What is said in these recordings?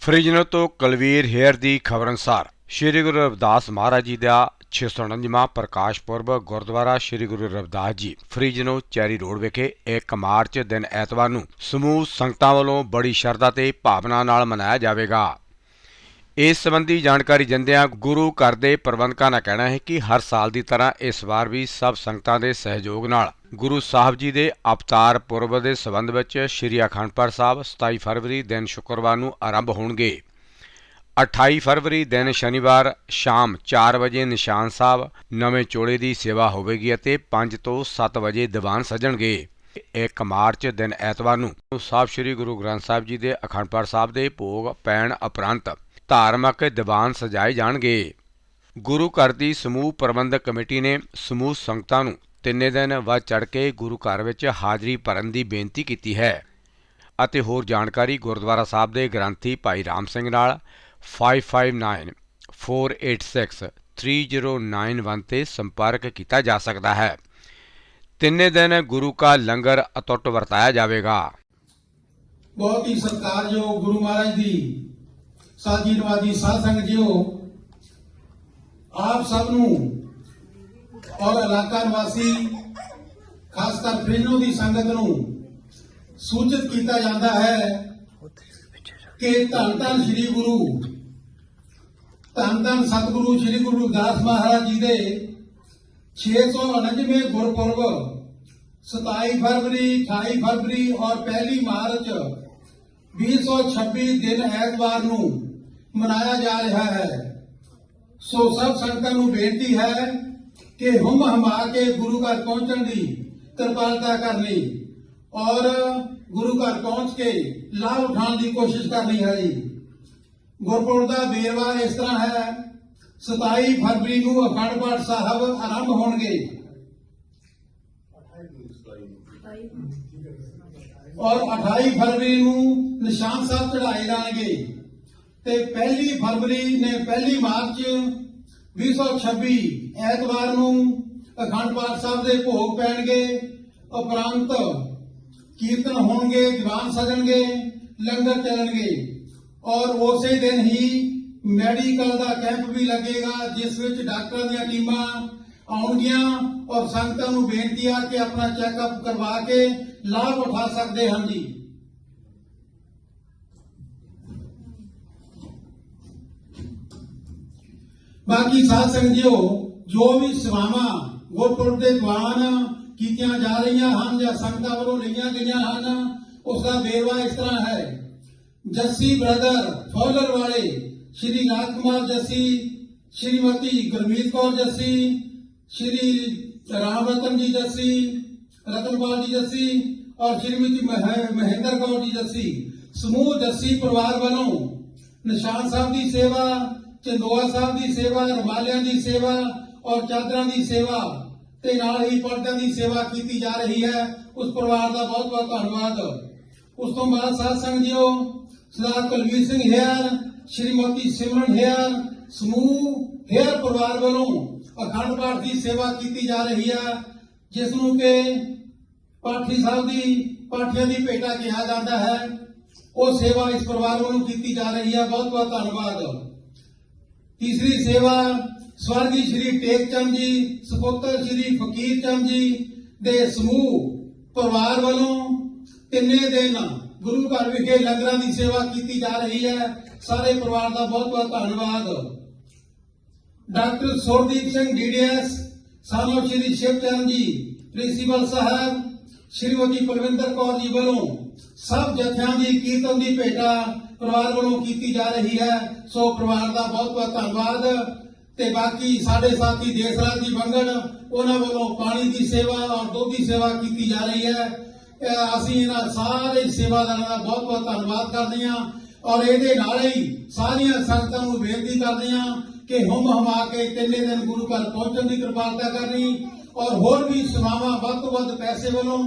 ਫਰੀਜਨੋ ਤੋਂ ਕਲਵੀਰ ਹੇਅਰ ਦੀ ਖਬਰ ਅਨੁਸਾਰ ਸ੍ਰੀ ਗੁਰੂ ਰਵਿਦਾਸ ਮਹਾਰਾਜ ਜੀ ਦਾ 649ਵਾਂ ਪ੍ਰਕਾਸ਼ ਪੁਰਬ ਗੁਰਦੁਆਰਾ ਸ੍ਰੀ ਗੁਰੂ ਰਵਿਦਾਸ ਜੀ ਫਰੀਜਨੋ ਚੈਰੀ ਰੋਡ ਵਿਖੇ 1 ਮਾਰਚ ਦਿਨ ਐਤਵਾਰ ਨੂੰ ਸਮੂਹ ਸੰਗਤਾਂ ਵੱਲੋਂ ਬੜੀ ਸ਼ਰਧਾ ਤੇ ਭਾਵਨਾ ਨਾਲ ਮਨਾਇਆ ਜਾਵੇਗਾ। ਇਸ ਸੰਬੰਧੀ ਜਾਣਕਾਰੀ ਦਿੰਦਿਆਂ ਗੁਰੂ ਘਰ ਦੇ ਪ੍ਰਬੰਧਕਾਂ ਦਾ ਕਹਿਣਾ ਹੈ ਕਿ ਹਰ ਸਾਲ ਦੀ ਤਰ੍ਹਾਂ ਇਸ ਵਾਰ ਵੀ ਸਭ ਸੰਗਤਾਂ ਦੇ ਸਹਿਯੋਗ ਨਾਲ ਗੁਰੂ ਸਾਹਿਬ ਜੀ ਦੇ ਅਵਤਾਰ ਪੁਰਬ ਦੇ ਸੰਬੰਧ ਵਿੱਚ ਸ੍ਰੀ ਅਖੰਡਪੁਰ ਸਾਹਿਬ 27 ਫਰਵਰੀ ਦਿਨ ਸ਼ੁੱਕਰਵਾਰ ਨੂੰ ਆਰੰਭ ਹੋਣਗੇ। 28 ਫਰਵਰੀ ਦਿਨ ਸ਼ਨੀਵਾਰ ਸ਼ਾਮ 4 ਵਜੇ ਨਿਸ਼ਾਨ ਸਾਹਿਬ ਨਵੇਂ ਚੋਲੇ ਦੀ ਸੇਵਾ ਹੋਵੇਗੀ ਅਤੇ 5 ਤੋਂ 7 ਵਜੇ ਦੀਵਾਨ ਸਜਣਗੇ। 1 ਮਾਰਚ ਦਿਨ ਐਤਵਾਰ ਨੂੰ ਸਾਹਿਬ ਸ੍ਰੀ ਗੁਰੂ ਗ੍ਰੰਥ ਸਾਹਿਬ ਜੀ ਦੇ ਅਖੰਡਪੁਰ ਸਾਹਿਬ ਦੇ ਭੋਗ ਪੈਣ ਉਪਰੰਤ ਧਾਰਮਿਕ ਦੀਵਾਨ ਸਜਾਏ ਜਾਣਗੇ। ਗੁਰੂ ਘਰ ਦੀ ਸਮੂਹ ਪ੍ਰਬੰਧਕ ਕਮੇਟੀ ਨੇ ਸਮੂਹ ਸੰਗਤਾਂ ਨੂੰ ਤਿੰਨੇ ਦਿਨ ਵੱਧ ਚੜ ਕੇ ਗੁਰੂ ਘਰ ਵਿੱਚ ਹਾਜ਼ਰੀ ਭਰਨ ਦੀ ਬੇਨਤੀ ਕੀਤੀ ਹੈ। ਅਤੇ ਹੋਰ ਜਾਣਕਾਰੀ ਗੁਰਦੁਆਰਾ ਸਾਹਿਬ ਦੇ ਗ੍ਰੰਥੀ ਭਾਈ ਰਾਮ ਸਿੰਘ ਨਾਲ 559 486 3091 ਤੇ ਸੰਪਰਕ ਕੀਤਾ ਜਾ ਸਕਦਾ ਹੈ। ਤਿੰਨੇ ਦਿਨ ਗੁਰੂ ਕਾ ਲੰਗਰ ਅਤੁੱਟ ਵਰਤਾਇਆ ਜਾਵੇਗਾ। ਬਹੁਤ ਹੀ ਸਤਿਕਾਰਯੋਗ ਗੁਰੂ ਮਹਾਰਾਜ ਦੀ ਸਾਜੀ ਨਵਾਜੀ ਸਾਧ ਸੰਗਤ ਜੀਓ, ਆਪ ਸਭ ਨੂੰ ਔਰ ਇਲਾਕਾ ਨਿਵਾਸੀ, ਖਾਸ ਕਰ ਫਰੀਨੋ ਦੀ ਸੰਗਤ ਨੂੰ ਸੂਚਿਤ ਕੀਤਾ ਜਾਂਦਾ ਹੈ ਕਿ ਧੰਨ ਧੰਨ ਸ੍ਰੀ ਗੁਰੂ, ਧੰਨ ਧੰਨ ਸਤਿਗੁਰੂ ਸ੍ਰੀ ਗੁਰੂ ਰਵਿਦਾਸ ਮਹਾਰਾਜ ਜੀ ਦੇ 649ਵੇਂ ਗੁਰਪੁਰਬ 27 ਫਰਵਰੀ 28 ਫਰਵਰੀ ਔਰ 1 ਮਾਰਚ 2026 ਦਿਨ ਐਤਵਾਰ ਨੂੰ ਮਨਾਇਆ ਜਾ ਰਿਹਾ ਹੈ। ਸੋ ਸਭ ਸੰਗਤਾਂ ਨੂੰ ਬੇਨਤੀ ਹੈ ਕਿ ਹੁਮ ਹਮਾ ਕੇ ਗੁਰੂ ਘਰ ਪਹੁੰਚਣ ਦੀ ਕਿਰਪਾਲਤਾ ਕਰਨੀ ਔਰ ਗੁਰੂ ਘਰ ਪਹੁੰਚ ਕੇ ਲਾਭ ਉਠਾਉਣ ਦੀ ਕੋਸ਼ਿਸ਼ ਕਰਨੀ ਹੈ ਜੀ। ਗੁਰਪੁਰਬ ਦਾ ਵੇਰਵਾ ਇਸ ਤਰ੍ਹਾਂ ਹੈ 27 ਫਰਵਰੀ ਨੂੰ ਅਖੰਡ ਪਾਠ ਸਾਹਿਬ ਆਰੰਭ ਹੋਣਗੇ। ਔਰ 28 ਫਰਵਰੀ ਨੂੰ ਨਿਸ਼ਾਨ ਸਾਹਿਬ ਚੜਾਏ ਜਾਣਗੇ। ਤੇ ਪਹਿਲੀ ਫਰਵਰੀ ਨੇ ਪਹਿਲੀ ਮਾਰਚ 2026 ਐਤਵਾਰ ਨੂੰ ਅਖੰਡ ਪਾਠ ਸਾਹਿਬ ਦੇ ਭੋਗ ਪੈਣਗੇ, ਉਪਰੰਤ ਕੀਰਤਨ ਹੋਣਗੇ ਦੀਵਾਨ ਸਜਣਗੇ, ਲੰਗਰ ਚੱਲਣਗੇ। ਔਰ ਉਸੇ ਦਿਨ ਹੀ ਮੈਡੀਕਲ ਦਾ ਕੈਂਪ ਵੀ ਲੱਗੇਗਾ, ਜਿਸ ਵਿੱਚ ਡਾਕਟਰਾਂ ਦੀਆਂ ਟੀਮਾਂ ਆਉਣਗੀਆਂ ਔਰ ਸੰਗਤਾਂ ਨੂੰ ਬੇਨਤੀ ਆ ਕਿ ਆਪਣਾ ਚੈੱਕਅਪ ਕਰਵਾ ਕੇ ਲਾਭ ਉਠਾ ਸਕਦੇ ਹਨ ਜੀ। ਬਾਕੀ ਸਾਧ ਸੰਗਤ ਜੋ ਵੀ ਸੇਵਾਵਾਂ ਗੁਰਪੁਰਬ ਦੇ ਦੌਰਾਨ ਕੀਤੀਆਂ ਜਾ ਰਹੀਆਂ ਹਨ ਜਾਂ ਸੰਗਤਾਂ ਵੱਲੋਂ ਲਈਆਂ ਗਈਆਂ ਹਨ ਉਸ ਦਾ ਵੇਰਵਾ ਇਸ ਤਰ੍ਹਾਂ ਹੈ। ਜੱਸੀ ਬ੍ਰਦਰ ਫੌਲਰ ਵਾਲੇ, ਸ਼੍ਰੀ ਰਾਜ ਜੱਸੀ, ਸ਼੍ਰੀਮਤੀ ਗੁਰਮੀਤ ਕੌਰ ਜੱਸੀ, ਸ਼੍ਰੀ ਰਾਮ ਰਤਨ ਜੀ ਜੱਸੀ, ਰਤਨਪਾਲ ਜੀ ਜੱਸੀ ਔਰ ਸ਼੍ਰੀਮਤੀ ਮਹਿੰਦਰ ਕੌਰ ਜੀ ਜੱਸੀ। ਸਮੂਹ ਜੱਸੀ ਪਰਿਵਾਰ ਵੱਲੋਂ ਨਿਸ਼ਾਨ ਸਾਹਿਬ ਦੀ ਸੇਵਾ ਚੰਦੋਆ ਸਾਹਿਬ ਦੀ ਸੇਵਾ, ਰਮਾਲਿਆਂ ਦੀ ਸੇਵਾ ਔਰ ਚਾਦਰਾਂ ਦੀ ਸੇਵਾ ਤੇ ਨਾਲ ਹੀ ਪਰਦਿਆਂ ਦੀ ਸੇਵਾ ਕੀਤੀ ਜਾ ਰਹੀ ਹੈ। ਉਸ ਪਰਿਵਾਰ ਦਾ ਬਹੁਤ ਬਹੁਤ ਧੰਨਵਾਦ। ਉਸ ਤੋਂ ਬਾਅਦ ਸਾਧ ਸੰਗਤ ਜੀਓ, ਸਰਦਾਰ ਕੁਲਵੀਰ ਸਿੰਘ ਹੇਅਰ, ਸ਼੍ਰੀਮਤੀ ਸਿਮਰਨ ਹੇਅਰ, ਸਮੂਹ ਹੇਅਰ ਪਰਿਵਾਰ ਵੱਲੋਂ ਅਖੰਡ ਪਾਠ ਦੀ ਸੇਵਾ ਕੀਤੀ ਜਾ ਰਹੀ ਹੈ, ਜਿਸ ਨੂੰ ਕਿ ਪਾਠੀ ਸਾਹਿਬ ਦੀ, ਪਾਠੀਆਂ ਦੀ ਭੇਟਾ ਕਿਹਾ ਜਾਂਦਾ ਹੈ। ਉਹ ਸੇਵਾ ਇਸ ਪਰਿਵਾਰ ਵੱਲੋਂ ਕੀਤੀ ਜਾ ਰਹੀ ਹੈ। ਬਹੁਤ ਬਹੁਤ ਧੰਨਵਾਦ। ਤੀਸਰੀ ਸੇਵਾ ਸਵਰਗੀ ਸ਼੍ਰੀ ਟੇਕ ਚੰਦ ਜੀ, ਸੁਪੁੱਤਰ ਸ਼੍ਰੀ ਫਕੀਰ ਚੰਦ ਜੀ ਦੇ ਸਮੂਹ, ਪਰਿਵਾਰ ਵੱਲੋਂ ਤਿੰਨੇ ਦਿਨ ਗੁਰੂ ਘਰ ਵਿਖੇ ਲੰਗਰਾਂ ਦੀ ਸੇਵਾ ਕੀਤੀ ਜਾ ਰਹੀ ਹੈ। ਸਾਰੇ ਪਰਿਵਾਰ ਦਾ ਬਹੁਤ ਬਹੁਤ ਧੰਨਵਾਦ। ਡਾਕਟਰ ਸੁਰਦੀਪ ਸਿੰਘ ਡੀਡੀਐਸ ਸਾਨੂੰ ਸ਼੍ਰੀ ਸ਼ਿਵਚੰਦ ਜੀ, ਪ੍ਰਿੰਸੀਪਲ ਸਾਹਿਬ, ਸ਼੍ਰੀਮਤੀ ਪਰਵਿੰਦਰ ਕੌਰ ਜੀ ਵੱਲੋਂ ਸਭ ਜਥਿਆਂ ਦੀ ਕੀਰਤਨ ਦੀ ਭੇਟਾ ਪਰਿਵਾਰ ਵੱਲੋਂ ਕੀਤੀ ਜਾ ਰਹੀ ਹੈ। ਸੋ ਪਰਿਵਾਰ ਦਾ ਬਹੁਤ ਬਹੁਤ ਧੰਨਵਾਦ। ਤੇ ਬਾਕੀ ਸਾਡੇ ਸਾਥੀ ਦੇਸਰਾਜ ਦੀ ਬੰਗੜ ਉਹਨਾਂ ਵੱਲੋਂ ਪਾਣੀ ਦੀ ਸੇਵਾ ਔਰ ਦੁੱਧ ਦੀ ਸੇਵਾ ਕੀਤੀ ਜਾ ਰਹੀ ਹੈ। ਅਸੀਂ ਇਹਨਾਂ ਸਾਰੇ ਸੇਵਾਦਾਰਾਂ ਦਾ ਬਹੁਤ ਬਹੁਤ ਧੰਨਵਾਦ ਕਰਦੇ ਹਾਂ ਔਰ ਇਹਦੇ ਨਾਲ ਹੀ ਸਾਰੀਆਂ ਸੰਗਤਾਂ ਨੂੰ ਬੇਨਤੀ ਕਰਦੇ ਹਾਂ ਕਿ ਹੁਮ ਹਮਾ ਕੇ ਤਿੰਨੇ ਦਿਨ ਗੁਰੂ ਘਰ ਪਹੁੰਚਣ ਦੀ ਕਿਰਪਾਲਤਾ ਕਰਨੀ ਔਰ ਹੋਰ ਵੀ ਸੇਵਾਵਾਂ ਵੱਧ ਤੋਂ ਵੱਧ ਪੈਸੇ ਵੱਲੋਂ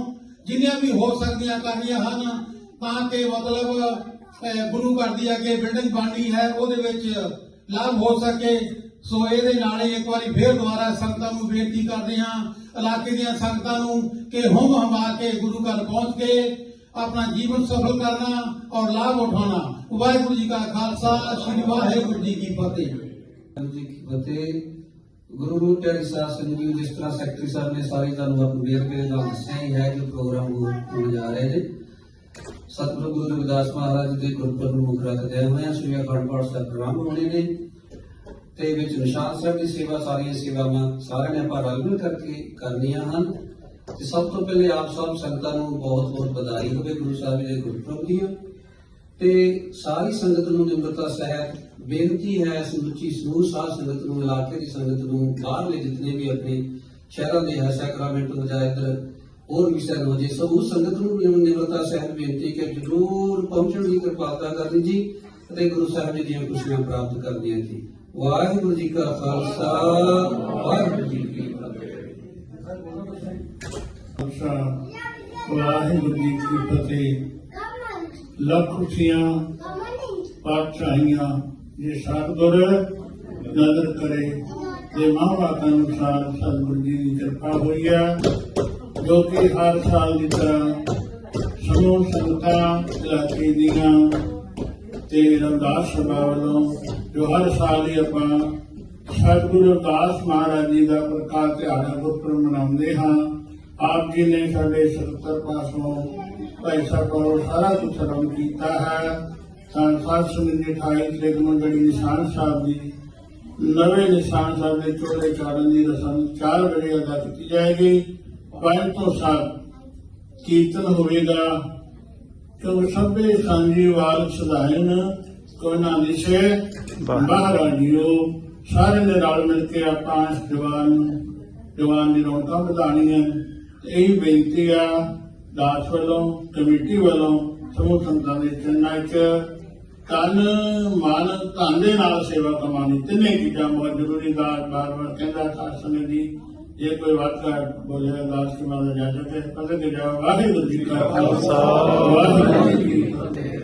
ਜਿੰਨੀਆਂ ਵੀ ਹੋ ਸਕਦੀਆਂ ਕਰਨੀਆਂ ਹਨ, ਤਾਂ ਕਿ ਮਤਲਬ ਗੁਰੂ ਘਰ ਦੀ ਅੱਗੇ ਬਿਲਡਿੰਗ ਬਣਨੀ ਹੈ, ਉਹਦੇ ਵਿੱਚ ਲਾਭ ਹੋ ਸਕੇ। ਸੋ ਇਹਦੇ ਨਾਲ ਇੱਕ ਵਾਰੀ ਫੇਰ ਦੁਬਾਰਾ ਸੰਗਤਾਂ ਨੂੰ ਬੇਨਤੀ ਕਰਦੇ ਹਾਂ, ਇਲਾਕੇ ਦੀਆਂ ਸੰਗਤਾਂ ਨੂੰ ਕਿ ਹਮ ਹਮਾ ਕੇ ਗੁਰੂ ਘਰ ਪਹੁੰਚ ਕੇ ਆਪਣਾ ਜੀਵਨ ਸਫਲ ਕਰਨਾ ਔਰ ਲਾਭ ਉਠਾਉਣਾ। ਵਾਹਿਗੁਰੂ ਜੀ ਕਾ ਖਾਲਸਾ, ਸ੍ਰੀ ਵਾਹਿਗੁਰੂ ਜੀ ਕੀ ਫਤਿਹ। ਜੀ ਗੁਰੂ ਰੂਪ ਪਿਆਰੀ ਸਾਹਿਬ ਜਿਸ ਤਰ੍ਹਾਂ ਸੈਕਟਰੀ ਸਾਹਿਬ ਨੇ ਸਾਰੀ ਤੁਹਾਨੂੰ ਆਪਣੀ ਵੇਰ ਨਾਲ ਦੱਸਿਆ ਹੀ ਹੈ ਕਿ ਪ੍ਰੋਗਰਾਮ ਹੋ ਜਾ ਰਹੇ ਨੇ ਸਤਿਗੁਰੂ ਗੁਰੂ ਰਵਿਦਾਸ ਮਹਾਰਾਜ ਦੇ ਗੁਰਪੁਰਬ ਨੂੰ ਮੁੱਖ ਰੱਖਦੇ ਹੋਏ ਸ੍ਰੀ ਅਖੰਡ ਪਾਠ ਸਾਹਿਬ ਪ੍ਰੋਗਰਾਮ ਹੋਣੇ ਨੇ ਤੇ ਵਿੱਚ ਨਿਸ਼ਾਨ ਸਾਹਿਬ ਦੀ ਸੇਵਾ, ਸਾਰੀਆਂ ਸੇਵਾਵਾਂ ਸਾਰਿਆਂ ਨੇ ਆਪਾਂ ਰਲ ਮਿਲ ਕਰਕੇ ਕਰਨੀਆਂ ਹਨ। ਤੇ ਸਭ ਤੋਂ ਪਹਿਲੇ ਆਪ ਸਭ ਸੰਗਤਾਂ ਨੂੰ ਬਹੁਤ ਬਹੁਤ ਵਧਾਈ ਹੋਵੇ ਗੁਰੂ ਸਾਹਿਬ ਦੇ ਗੁਰਪੁਰਬ ਦੀਆਂ। ਤੇ ਸਾਰੀ ਸੰਗਤ ਨੂੰ ਨਿਮਰਤਾ ਸਹਿਤ ਬੇਨਤੀ ਹੈ, ਸਮੁੱਚੀ ਸਮੂਹ ਸਾਧ ਸੰਗਤ ਨੂੰ, ਇਲਾਕੇ ਦੀ ਸੰਗਤ ਨੂੰ ਬਾਹਰਲੇ ਜਿਤਨੇ ਵੀ ਆਪਣੇ ਸ਼ਹਿਰਾਂ ਦੇ ਹੈ ਸੈਕਰਾਮੈਂਟੋ ਮਜਾਇਤ ਹੋਰ ਵੀ ਸਨ ਹੋ ਜੇ ਸਭ ਉਸ ਸੰਗਤ ਨੂੰ ਨਿਮ- ਨਿਮਰਤਾ ਸਹਿਤ ਬੇਨਤੀ ਕਿ ਜਰੂਰ ਪਹੁੰਚਣ ਦੀ ਕਿਰਪਾਲਤਾ ਕਰਨੀ ਜੀ ਅਤੇ ਗੁਰੂ ਸਾਹਿਬ ਜੀ ਦੀਆਂ ਖੁਸ਼ੀਆਂ ਪ੍ਰਾਪਤ ਕਰਨੀਆਂ ਜੀ। ਵਾਹਿਗੁਰੂ ਜੀ ਕਾ ਖਾਲਸਾ, ਵਾਹਿਗੁਰੂ ਜੀ ਕੀ ਫਤਿਹ ਖਾਲਸਾ, ਵਾਹਿਗੁਰੂ ਜੀ ਕੀ ਫਤਿਹ। ਲੱਖ ਖੁਸ਼ੀਆਂ ਪਾਤਸ਼ਾਹੀਆਂ ਜੇ ਸਤਿਗੁਰ ਨਜ਼ਰ ਕਰੇ, ਜੇ ਮਹਾਂਵਾਕਾਂ ਅਨੁਸਾਰ ਸਤਿਗੁਰ ਜੀ ਦੀ ਕਿਰਪਾ ਹੋਈ ਹੈ ਜੋ ਕਿ ਹਰ ਸਾਲ ਦੀ ਤਰ੍ਹਾਂ ਸਮੂਹ ਸੰਗਤਾਂ, ਇਲਾਕੇ ਦੀਆਂ ਤੇ ਰਮਦਾਸ ਸਭਾ ਵੱਲੋਂ ਜੋ ਹਰ ਸਾਲ ਹੀ ਆਪਾਂ ਸਤਿਗੁਰੂ ਰਵਿਦਾਸ ਮਹਾਰਾਜ ਜੀ ਦਾ ਪ੍ਰਕਾਸ਼ ਦਿਹਾੜਾ ਉੱਪਰ ਮਨਾਉਂਦੇ ਹਾਂ। ਆਪ ਜੀ ਨੇ ਸਾਡੇ 77 ਪਾਸੋਂ ਭਾਈ ਸਾਹਿਬ ਕੋਲੋਂ ਸਾਰਾ ਕੁਝ ਸਰਵਣ ਕੀਤਾ ਹੈ। ਸੰਸਾਰ ਸੁਣੀ ਦੀ 28 ਤਰੀਕ ਨੂੰ ਜਿਹੜੀ ਨਿਸ਼ਾਨ ਸਾਹਿਬ ਦੀ, ਨਵੇਂ ਨਿਸ਼ਾਨ ਸਾਹਿਬ ਦੇ ਚੋਲੇ ਚਾੜਨ ਦੀ ਰਸਮ 4 ਵਜੇ ਅਦਾ ਕੀਤੀ ਜਾਏਗੀ। ਤੋਂ ਸੱਤ ਕੀਰਤਨ ਹੋਵੇਗਾ ਕਿ ਸਭੇ ਸਾਂਝੀ ਵਾਲ ਸਦਾਇਨ ਕੋ ਨਾ ਦਿਸ਼ੇ ਮਹਾਰਾਜਿਓ ਸਾਰੇ ਨੇ ਰਲ ਮਿਲ ਕੇ ਆਪਾਂ ਇਸ ਜਵਾਨ ਜਵਾਨ ਦੀ ਰੌਣਕਾਂ ਵਧਾਉਣੀਆਂ। ਤੇ ਇਹ ਬੇਨਤੀ ਆ ਦਾਸ ਵੱਲੋਂ ਕਮੇਟੀ ਵੱਲੋਂ ਸਮੂਹ ਸੰਗਤਾਂ ਦੇ ਚਰਨਾਂ 'ਚ ਤਨ ਮਨ ਧਨ ਦੇ ਨਾਲ ਸੇਵਾ ਕਮਾਉਣੀ ਤਿੰਨੇ ਚੀਜ਼ਾਂ ਬਹੁਤ ਜ਼ਰੂਰੀ ਦਾ ਬਾਰ ਬਾਰ ਕਹਿੰਦਾ ਖਾਸ ਸਮੇਂ ਦੀ ਜੇ ਕੋਈ ਵਾਕ ਬੋਲੇ ਦਾਸ ਕੀ ਮਾਨ ਇਜਾਜ਼ਤ ਹੈ ਪਤਾ ਕਿ ਜਾ ਵਾਹਿਗੁਰੂ ਜੀ ਕਾ ਖਾਲਸਾ ਵਾਹਿਗੁਰੂ ਜੀ ਕੀ ਫਤਿਹ।